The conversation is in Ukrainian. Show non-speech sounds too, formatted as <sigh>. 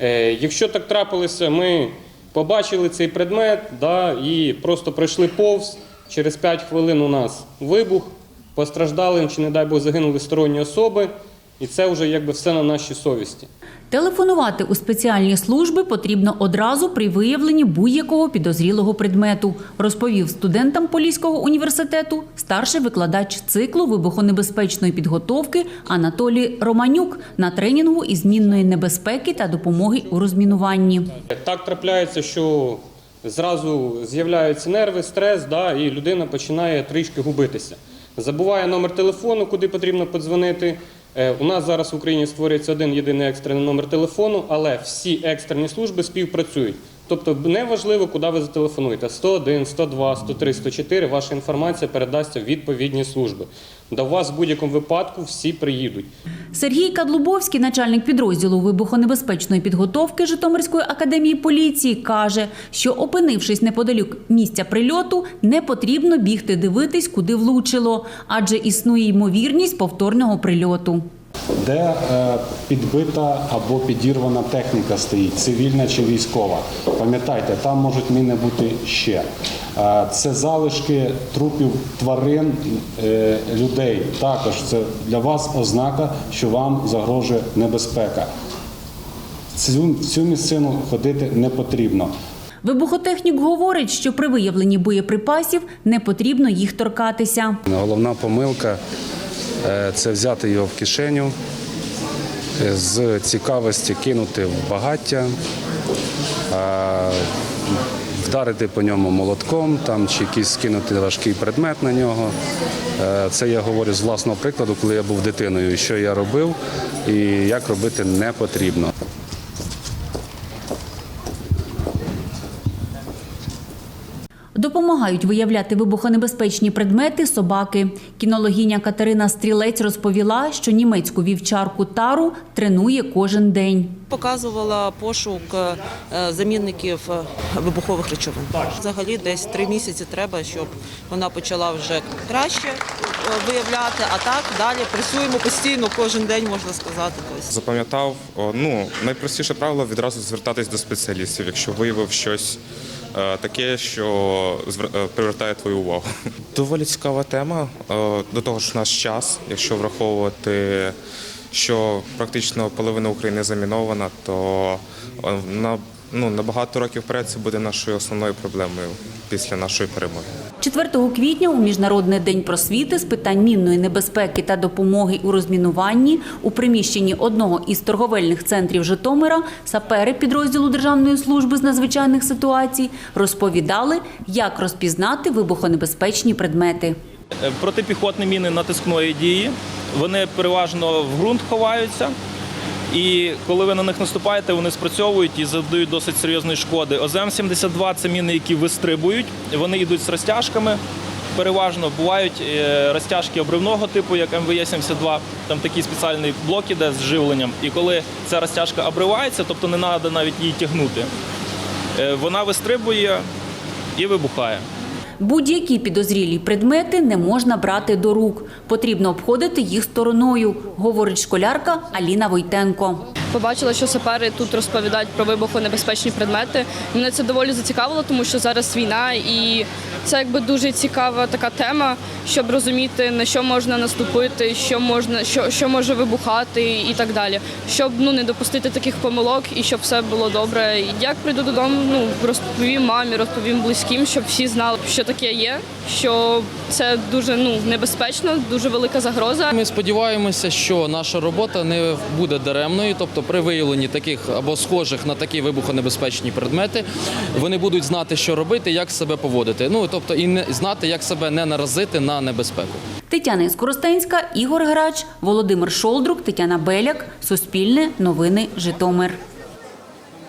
Е, Якщо так трапилося, ми побачили цей предмет да, і просто пройшли повз. Через 5 хвилин у нас вибух, постраждали чи, не дай Бог, загинули сторонні особи. І це вже якби все на нашій совісті. Телефонувати у спеціальні служби потрібно одразу при виявленні будь-якого підозрілого предмету, розповів студентам Поліського університету старший викладач циклу вибухонебезпечної підготовки Анатолій Романюк на тренінгу із змінної небезпеки та допомоги у розмінуванні. Так трапляється, що зразу з'являються нерви, стрес, да, і людина починає трішки губитися. Забуває номер телефону, куди потрібно подзвонити. Е, У нас зараз в Україні створюється один єдиний екстрений номер телефону, але всі екстрені служби співпрацюють. Тобто неважливо, куди ви зателефонуєте. 101, 102, 103, 104, ваша інформація передасться в відповідні служби. До вас в будь-якому випадку всі приїдуть. Сергій Кадлубовський, начальник підрозділу вибухонебезпечної підготовки Житомирської академії поліції, каже, що опинившись неподалік місця прильоту, не потрібно бігти дивитись, куди влучило, адже існує ймовірність повторного прильоту. Де е, підбита або підірвана техніка стоїть, цивільна чи військова. Пам'ятайте, там можуть міни бути ще. Е, Це залишки трупів тварин, е, людей. Також це для вас ознака, що вам загрожує небезпека. Цю, цю місцину ходити не потрібно. Вибухотехнік говорить, що при виявленні боєприпасів не потрібно їх торкатися. Головна помилка це взяти його в кишеню, е, з цікавості кинути в багаття, вдарити по ньому молотком там, чи якийсь скинути важкий предмет на нього. Е, Це я говорю з власного прикладу, коли я був дитиною, що я робив і як робити не потрібно. Допомагають виявляти вибухонебезпечні предмети собаки. Кінологиня Катерина Стрілець розповіла, що німецьку вівчарку тару тренує кожен день. Показувала пошук е, замінників е, вибухових речовин. Взагалі десь три місяці треба, щоб вона почала вже краще е, виявляти, а так далі працюємо постійно, кожен день можна сказати. Запам'ятав, ну найпростіше правило відразу звертатись до спеціалістів, якщо виявив щось таке, що е, привертає твою увагу. <laughs> Доволі цікава тема. Е, до того ж, наш час, якщо враховувати, що практично половина України замінована, то е, на ну на багато років вперед це буде нашою основною проблемою після нашої перемоги. 4 квітня у Міжнародний день просвіти з питань мінної небезпеки та допомоги у розмінуванні у приміщенні одного із торговельних центрів Житомира сапери підрозділу Державної служби з надзвичайних ситуацій розповідали, як розпізнати вибухонебезпечні предмети. Е, Протипіхотні міни натискної дії. Вони переважно в ґрунт ховаються. І коли ви на них наступаєте, вони спрацьовують і завдають досить серйозної шкоди. ОЗМ-72 це міни, які вистрибують. Вони йдуть з розтяжками. Переважно бувають е, розтяжки обривного типу, як МВЄ-72. Там такий спеціальний блок іде з живленням. І коли ця розтяжка обривається, тобто не треба навіть її тягнути, е, вона вистрибує і вибухає. Будь-які підозрілі предмети не можна брати до рук. Потрібно обходити їх стороною, говорить школярка Аліна Войтенко. Побачила, що сапери тут розповідають про вибухонебезпечні предмети. Мене це доволі зацікавило, тому що зараз війна, і це якби дуже цікава така тема, щоб розуміти на що можна наступити, що можна, що, що може вибухати і так далі. Щоб ну не допустити таких помилок і щоб все було добре. Як прийду додому, ну розповім мамі, розповім близьким, щоб всі знали, що таке є, що це дуже ну небезпечно, дуже велика загроза. Ми сподіваємося, що наша робота не буде даремною, тобто при виявленні таких або схожих на такі вибухонебезпечні предмети, вони будуть знати, що робити, як себе поводити. Ну тобто і не знати, як себе не наразити на небезпеку. Тетяна Іскоростенська, Ігор Грач, Володимир Шолдрук, Тетяна Беляк. Суспільне новини Житомир.